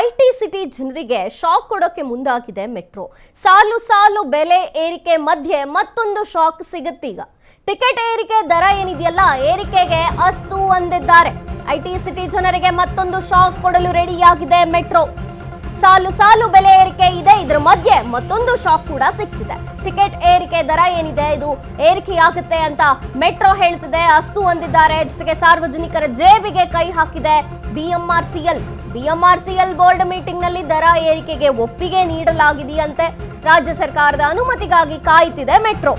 I T city ಜನರಿಗೆ shock ಕೊಡೋಕೆ ಮುಂದಾಗಿದೆ ಮೆಟ್ರೋ. ಸಾಲು ಸಾಲು ಬೆಲೆ ಏರಿಕೆ ಮಧ್ಯೆ ಮತ್ತೊಂದು ಶಾಕ್ ಸಿಗುತ್ತೀಗ. ಟಿಕೆಟ್ ಏರಿಕೆ ದರ ಏನಿದೆಯಲ್ಲ, ಏರಿಕೆಗೆ ಅಸ್ತು ಅಂದಿದ್ದಾರೆ. ಐಟಿ ಸಿಟಿ ಜನರಿಗೆ ಮತ್ತೊಂದು ಶಾಕ್ ಕೊಡಲು ರೆಡಿಯಾಗಿದೆ ಮೆಟ್ರೋ. ಸಾಲು ಸಾಲು ಬೆಲೆ ಏರಿಕೆ ಇದೆ, ಇದರ ಮಧ್ಯೆ ಮತ್ತೊಂದು ಶಾಕ್ ಕೂಡ ಸಿಗ್ತಿದೆ ಟಿಕೆಟ್ ಏರಿಕೆ ದರ ಏನಿದೆ, ಇದು ಏರಿಕೆಯಾಗುತ್ತೆ ಅಂತ ಮೆಟ್ರೋ ಹೇಳ್ತಿದೆ, ಅಸ್ತು ಅಂದಿದ್ದಾರೆ. ಜೊತೆಗೆ ಸಾರ್ವಜನಿಕರ ಜೇಬಿಗೆ ಕೈ ಹಾಕಿದೆ ಬಿಎಂಆರ್ಸಿಎಲ್. ಬಿಎಂಆರ್ಸಿಎಲ್ ಬೋರ್ಡ್ ಮೀಟಿಂಗ್ನಲ್ಲಿ ದರ ಏರಿಕೆಗೆ ಒಪ್ಪಿಗೆ ನೀಡಲಾಗಿದೆಯಂತೆ ರಾಜ್ಯ ಸರ್ಕಾರದ ಅನುಮತಿಗಾಗಿ ಕಾಯುತ್ತಿದೆ ಮೆಟ್ರೋ.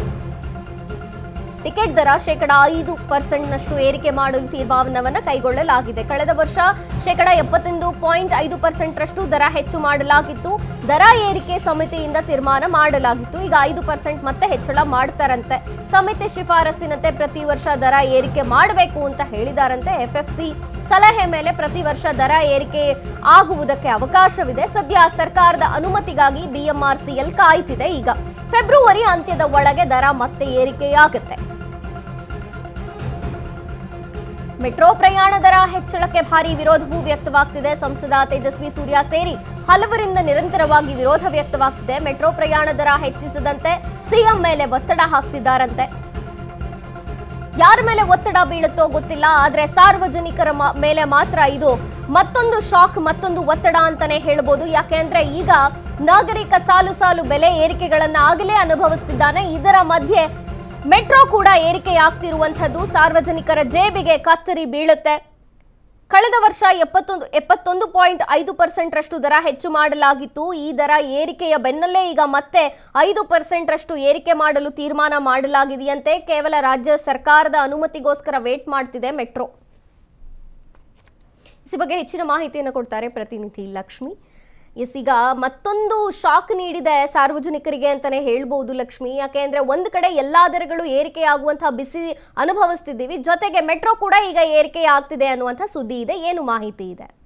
ಟಿಕೆಟ್ ದರ ಶೇಕಡ ಐದು ಪರ್ಸೆಂಟ್ನಷ್ಟು ಏರಿಕೆ ಮಾಡಲು ತೀರ್ಮಾನವನ್ನು ಕೈಗೊಳ್ಳಲಾಗಿದೆ. ಕಳೆದ ವರ್ಷ ಶೇಕಡ ಎಪ್ಪತ್ತೊಂದು ಪಾಯಿಂಟ್ ಐದು ಪರ್ಸೆಂಟ್ರಷ್ಟು ದರ ಹೆಚ್ಚು ಮಾಡಲಾಗಿತ್ತು. ದರ ಏರಿಕೆ ಸಮಿತಿಯಿಂದ ತೀರ್ಮಾನ ಮಾಡಲಾಗಿತ್ತು. ಈಗ ಐದು ಪರ್ಸೆಂಟ್ ಮತ್ತೆ ಹೆಚ್ಚಳ ಮಾಡ್ತಾರಂತೆ. ಸಮಿತಿ ಶಿಫಾರಸಿನಂತೆ ಪ್ರತಿ ವರ್ಷ ದರ ಏರಿಕೆ ಮಾಡಬೇಕು ಅಂತ ಹೇಳಿದಾರಂತೆ. ಎಫ್ಎಫ್ಸಿ ಸಲಹೆ ಮೇಲೆ ಪ್ರತಿ ವರ್ಷ ದರ ಏರಿಕೆ ಆಗುವುದಕ್ಕೆ ಅವಕಾಶವಿದೆ. ಸದ್ಯ ಸರ್ಕಾರದ ಅನುಮತಿಗಾಗಿ ಬಿಎಂಆರ್ಸಿಎಲ್ ಕಾಯ್ತಿದೆ. ಈಗ ಫೆಬ್ರವರಿ ಅಂತ್ಯದ ಒಳಗೆ ದರ ಮತ್ತೆ ಏರಿಕೆಯಾಗುತ್ತೆ. ಮೆಟ್ರೋ ಪ್ರಯಾಣ ದರ ಹೆಚ್ಚಳಕ್ಕೆ ಭಾರಿ ವಿರೋಧವೂ ವ್ಯಕ್ತವಾಗ್ತಿದೆ. ಸಂಸದ ತೇಜಸ್ವಿ ಸೂರ್ಯ ಸೇರಿ ಹಲವರಿಂದ ನಿರಂತರವಾಗಿ ವಿರೋಧ ವ್ಯಕ್ತವಾಗ್ತಿದೆ. ಮೆಟ್ರೋ ಪ್ರಯಾಣ ದರ ಹೆಚ್ಚಿಸದಂತೆ ಸಿಎಂ ಮೇಲೆ ಒತ್ತಡ ಹಾಕ್ತಿದ್ದಾರಂತೆ. ಯಾರ ಮೇಲೆ ಒತ್ತಡ ಬೀಳುತ್ತೋ ಗೊತ್ತಿಲ್ಲ, ಆದ್ರೆ ಸಾರ್ವಜನಿಕರ ಮೇಲೆ ಮಾತ್ರ ಇದು ಮತ್ತೊಂದು ಶಾಕ್, ಮತ್ತೊಂದು ಒತ್ತಡ ಅಂತಾನೆ ಹೇಳ್ಬೋದು. ಯಾಕೆಂದ್ರೆ ಈಗ ನಾಗರಿಕ ಸಾಲು ಸಾಲು ಬೆಲೆ ಏರಿಕೆಗಳನ್ನ ಆಗಲೇ ಅನುಭವಿಸ್ತಿದ್ದಾನೆ. ಇದರ ಮಧ್ಯೆ ಮೆಟ್ರೋ ಕೂಡ ಏರಿಕೆಯಾಗ್ತಿರುವಂಥದ್ದು ಸಾರ್ವಜನಿಕರ ಜೇಬಿಗೆ ಕತ್ತರಿ ಬೀಳುತ್ತೆ. ಕಳೆದ ವರ್ಷ ಎಪ್ಪತ್ತೊಂದು ಎಪ್ಪತ್ತೊಂದು ಪಾಯಿಂಟ್ ಐದು ಪರ್ಸೆಂಟ್ರಷ್ಟು ದರ ಹೆಚ್ಚು ಮಾಡಲಾಗಿತ್ತು. ಈ ದರ ಏರಿಕೆಯ ಬೆನ್ನಲ್ಲೇ ಈಗ ಮತ್ತೆ ಐದು ಪರ್ಸೆಂಟ್ರಷ್ಟು ಏರಿಕೆ ಮಾಡಲು ತೀರ್ಮಾನ ಮಾಡಲಾಗಿದೆಯಂತೆ ಕೇವಲ ರಾಜ್ಯ ಸರ್ಕಾರದ ಅನುಮತಿಗೋಸ್ಕರ ವೇಟ್ ಮಾಡ್ತಿದೆ ಮೆಟ್ರೋ. ಈ ಬಗ್ಗೆ ಹೆಚ್ಚಿನ ಮಾಹಿತಿಯನ್ನು ಕೊಡ್ತಾರೆ ಪ್ರತಿನಿಧಿ ಲಕ್ಷ್ಮಿ. ಎಸ್ ಈಗ ಮತ್ತೊಂದು ಶಾಕ್ ನೀಡಿದೆ ಸಾರ್ವಜನಿಕರಿಗೆ ಅಂತಾನೆ ಹೇಳ್ಬೋದು ಲಕ್ಷ್ಮಿ. ಯಾಕೆ ಅಂದ್ರೆ ಒಂದು ಕಡೆ ಎಲ್ಲಾ ದರಗಳು ಏರಿಕೆ ಆಗುವಂತಹ ಬಿಸಿ ಅನುಭವಿಸ್ತಿದ್ದೀವಿ. ಜೊತೆಗೆ ಮೆಟ್ರೋ ಕೂಡ ಈಗ ಏರಿಕೆ ಆಗ್ತಿದೆ ಅನ್ನುವಂತಹ ಸುದ್ದಿ ಇದೆ. ಏನು ಮಾಹಿತಿ ಇದೆ?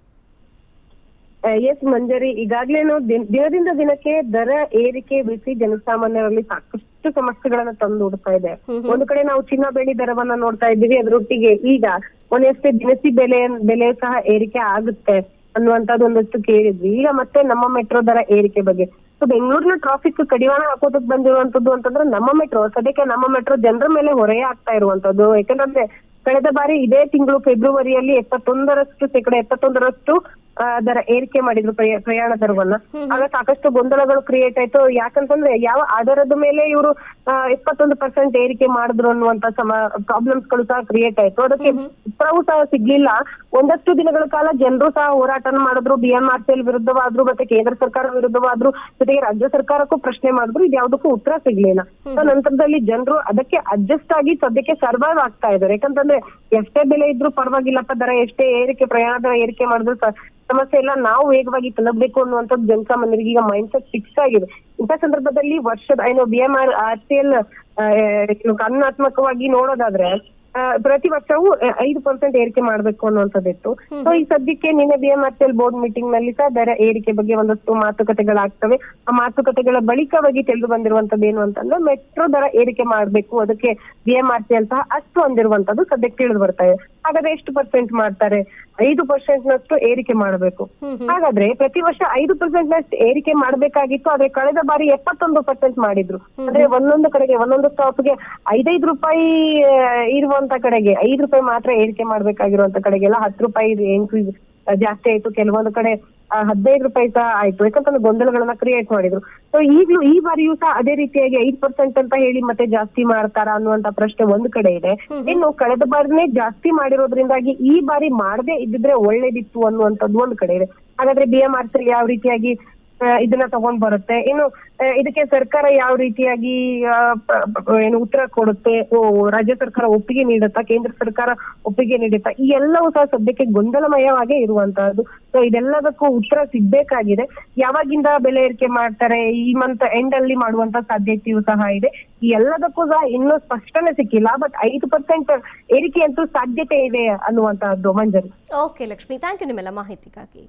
ಎಸ್ ಮಂಜರಿ ಈಗಾಗ್ಲೇ ದಿನ- ದಿನದಿಂದ ದಿನಕ್ಕೆ ದರ ಏರಿಕೆ ಬಿಸಿ ಜನಸಾಮಾನ್ಯರಲ್ಲಿ ಸಾಕಷ್ಟು ಸಮಸ್ಯೆಗಳನ್ನ ತಂದೊಡ್ತಾ ಇದೆ. ಒಂದು ಕಡೆ ನಾವು ಚಿನ್ನ ಬೆಳ್ಳಿ ದರವನ್ನ ನೋಡ್ತಾ ಇದ್ದೀವಿ ಅದರೊಟ್ಟಿಗೆ ಈಗ ಒಂದಷ್ಟೇ ದಿನಸಿ ಬೆಲೆ ಬೆಲೆ ಸಹ ಏರಿಕೆ ಆಗುತ್ತೆ. ಅನ್ನುವಂಥದ್ದು ಒಂದಷ್ಟು ಕೇಳಿದ್ವಿ. ಈಗ ಮತ್ತೆ ನಮ್ಮ ಮೆಟ್ರೋ ದರ ಏರಿಕೆ ಬಗ್ಗೆ. ಸೊ ಬೆಂಗಳೂರಿನ ಟ್ರಾಫಿಕ್ ಕಡಿವಾಣ ಹಾಕೋದಕ್ ಬಂದಿರುವಂತದ್ದು ಅಂತಂದ್ರೆ ನಮ್ಮ ಮೆಟ್ರೋ ಸದ್ಯಕ್ಕೆ ನಮ್ಮ ಮೆಟ್ರೋ ಜನರ ಮೇಲೆ ಹೊರೆ ಆಗ್ತಾ ಇರುವಂತದ್ದು ಯಾಕಂದ್ರೆ ಕಳೆದ ಬಾರಿ ಇದೇ ತಿಂಗಳು ಫೆಬ್ರವರಿಯಲ್ಲಿ ಎಪ್ಪತ್ತೊಂದರಷ್ಟು ಶೇಕಡ ಎಪ್ಪತ್ತೊಂದರಷ್ಟು ಆ, ದರ ಏರಿಕೆ ಮಾಡಿದ್ರು ಪ್ರಯ- ಪ್ರಯಾಣ ದರವನ್ನ ಆಗ ಸಾಕಷ್ಟು ಗೊಂದಲಗಳು ಕ್ರಿಯೇಟ್ ಆಯ್ತು. ಯಾಕಂತಂದ್ರೆ ಯಾವ ಆಧಾರದ ಮೇಲೆ ಇವರು ಇಪ್ಪತ್ತೊಂದು ಪರ್ಸೆಂಟ್ ಏರಿಕೆ ಮಾಡಿದ್ರು ಅನ್ನುವಂತ ಸಮ ಪ್ರಾಬ್ಲಮ್ಸ್ಗಳು ಸಹ ಕ್ರಿಯೇಟ್ ಆಯ್ತು. ಅದಕ್ಕೆ ಉತ್ತರವೂ ಸಹ ಸಿಗ್ಲಿಲ್ಲ. ಒಂದಷ್ಟು ದಿನಗಳ ಕಾಲ ಜನರು ಸಹ ಹೋರಾಟ ಮಾಡಿದ್ರು. ಬಿಎಂಆರ್ಸಿಎಲ್ ವಿರುದ್ಧವಾದ್ರು ಮತ್ತೆ ಕೇಂದ್ರ ಸರ್ಕಾರ ವಿರುದ್ಧವಾದ್ರು ಜೊತೆಗೆ ರಾಜ್ಯ ಸರ್ಕಾರಕ್ಕೂ ಪ್ರಶ್ನೆ ಮಾಡಿದ್ರು. ಇದ್ಯಾವುದಕ್ಕೂ ಉತ್ತರ ಸಿಗ್ಲಿಲ್ಲ. ಸೊ ನಂತರದಲ್ಲಿ ಜನರು ಅದಕ್ಕೆ ಅಡ್ಜಸ್ಟ್ ಆಗಿ ಸದ್ಯಕ್ಕೆ ಸರ್ವೈವ್ ಆಗ್ತಾ ಇದ್ದಾರೆ. ಯಾಕಂತಂದ್ರೆ ಎಷ್ಟೇ ಬೆಲೆ ಇದ್ರೂ ಪರವಾಗಿಲ್ಲಪ್ಪ ದರ ಎಷ್ಟೇ ಏರಿಕೆ ಪ್ರಯಾಣ ಏರಿಕೆ ಮಾಡಿದ್ರು ಸಮಸ್ಯೆ ಇಲ್ಲ. ನಾವು ವೇಗವಾಗಿ ತಲುಪಬೇಕು ಅನ್ನುವಂಥದ್ದು ಜನಸಾಮಾನ್ಯರಿಗೆ ಈಗ ಮೈಂಡ್ ಸೆಟ್ ಫಿಕ್ಸ್ ಆಗಿದೆ. ಇಂಥ ಸಂದರ್ಭದಲ್ಲಿ ವರ್ಷದ, ಏನು B M R R C L ಕಾನೂನಾತ್ಮಕವಾಗಿ ನೋಡೋದಾದ್ರೆ ಪ್ರತಿ ವರ್ಷವೂ ಐದು ಪರ್ಸೆಂಟ್ ಏರಿಕೆ ಮಾಡಬೇಕು ಅನ್ನುವಂಥದ್ದಿತ್ತು. ಸೊ ಈ ಸದ್ಯಕ್ಕೆ ನಿನ್ನೆ ಬಿ ಎಂ ಆರ್ ಬೋರ್ಡ್ ಮೀಟಿಂಗ್ನಲ್ಲಿ ಸಹ ದರ ಏರಿಕೆ ಬಗ್ಗೆ ಒಂದಷ್ಟು ಮಾತುಕತೆಗಳಾಗ್ತವೆ ಆ ಮಾತುಕತೆಗಳ ಬಳಿಕವಾಗಿ ತಿಳಿದು ಬಂದಿರುವಂತದ್ದು ಏನು ಅಂತಂದ್ರೆ ಮೆಟ್ರೋ ದರ ಏರಿಕೆ ಮಾಡಬೇಕು. ಅದಕ್ಕೆ B M R C L ಸಹ ಅಷ್ಟು ಅಂದಿರುವಂತದ್ದು ಸದ್ಯಕ್ಕೆ ತಿಳಿದು ಬರ್ತಾ ಇದೆ. ಹಾಗಾದ್ರೆ ಎಷ್ಟು ಪರ್ಸೆಂಟ್ ಮಾಡ್ತಾರೆ? ಐದು ಪರ್ಸೆಂಟ್ ನಷ್ಟು ಏರಿಕೆ ಮಾಡಬೇಕು. ಹಾಗಾದ್ರೆ ಪ್ರತಿ ವರ್ಷ ಐದು ಪರ್ಸೆಂಟ್ ನಷ್ಟು ಏರಿಕೆ ಮಾಡಬೇಕಾಗಿತ್ತು ಆದ್ರೆ ಕಳೆದ ಬಾರಿ ಎಪ್ಪತ್ತೊಂದು ಪರ್ಸೆಂಟ್ ಮಾಡಿದ್ರು. ಅಂದ್ರೆ ಒಂದೊಂದು ಕಡೆಗೆ ಒಂದೊಂದು ಸ್ಟಾಪ್ಗೆ ಐದೈದು ರೂಪಾಯಿ ಇರುವಂತ ಕಡೆಗೆ ಐದು ರೂಪಾಯಿ ಮಾತ್ರ ಏರಿಕೆ ಮಾಡ್ಬೇಕಾಗಿರುವಂತ ಕಡೆಗೆಲ್ಲ ಹತ್ತು ರೂಪಾಯಿ ಇನ್ಕ್ರೀಸ್ ಜಾಸ್ತಿ ಆಯ್ತು. ಕೆಲವೊಂದು ಕಡೆ ಹದಿನೈದು ರೂಪಾಯಿ ಸಹ ಆಯ್ತು. ಯಾಕಂತಂದ್ರೆ ಗೊಂದಲಗಳನ್ನ ಕ್ರಿಯೇಟ್ ಮಾಡಿದ್ರು. ಸೊ ಈಗ್ಲೂ ಈ ಬಾರಿಯೂ ಸಹ ಅದೇ ರೀತಿಯಾಗಿ ಐದ್ ಪರ್ಸೆಂಟ್ ಅಂತ ಹೇಳಿ ಮತ್ತೆ ಜಾಸ್ತಿ ಮಾಡ್ತಾರ ಅನ್ನುವಂತ ಪ್ರಶ್ನೆ ಒಂದ್ ಕಡೆ ಇದೆ. ಇನ್ನು ಕಳೆದ ಬಾರಿನೇ ಜಾಸ್ತಿ ಮಾಡಿರೋದ್ರಿಂದಾಗಿ ಈ ಬಾರಿ ಮಾಡದೇ ಇದ್ದಿದ್ರೆ ಒಳ್ಳೇದಿತ್ತು ಅನ್ನುವಂಥದ್ದು ಒಂದ್ ಕಡೆ ಇದೆ. ಹಾಗಾದ್ರೆ ಬಿ ಎಂ ಆರ್ ಸಿ ಯಾವ ರೀತಿಯಾಗಿ ಇದನ್ನ ತಗೊಂಡ್ ಬರುತ್ತೆ. ಇನ್ನು ಇದಕ್ಕೆ ಸರ್ಕಾರ ಯಾವ ರೀತಿಯಾಗಿ ಏನು ಉತ್ತರ ಕೊಡುತ್ತೆ? ರಾಜ್ಯ ಸರ್ಕಾರ ಒಪ್ಪಿಗೆ ನೀಡುತ್ತಾ, ಕೇಂದ್ರ ಸರ್ಕಾರ ಒಪ್ಪಿಗೆ ನೀಡುತ್ತಾ, ಈ ಎಲ್ಲವೂ ಸಹ ಸದ್ಯಕ್ಕೆ ಗೊಂದಲಮಯವಾಗೇ ಇರುವಂತಹದ್ದು. ಸೊ ಇದೆಲ್ಲದಕ್ಕೂ ಉತ್ತರ ಸಿಗ್ಬೇಕಾಗಿದೆ. ಯಾವಾಗಿಂದ ಬೆಲೆ ಏರಿಕೆ ಮಾಡ್ತಾರೆ? ಈ ಮಂತ್ ಎಂಡ್ ಅಲ್ಲಿ ಮಾಡುವಂತ ಸಾಧ್ಯತೆಯೂ ಸಹ ಇದೆ. ಈ ಎಲ್ಲದಕ್ಕೂ ಸಹ ಇನ್ನೂ ಸ್ಪಷ್ಟನೆ ಸಿಕ್ಕಿಲ್ಲ ಬಟ್ ಐದು ಪರ್ಸೆಂಟ್ ಏರಿಕೆ ಅಂತೂ ಸಾಧ್ಯತೆ ಇದೆ ಅನ್ನುವಂತಹದ್ದು, Manjari. Okay Lakshmi. Thank you ನಿಮ್ಮೆಲ್ಲ ಮಾಹಿತಿಗಾಗಿ.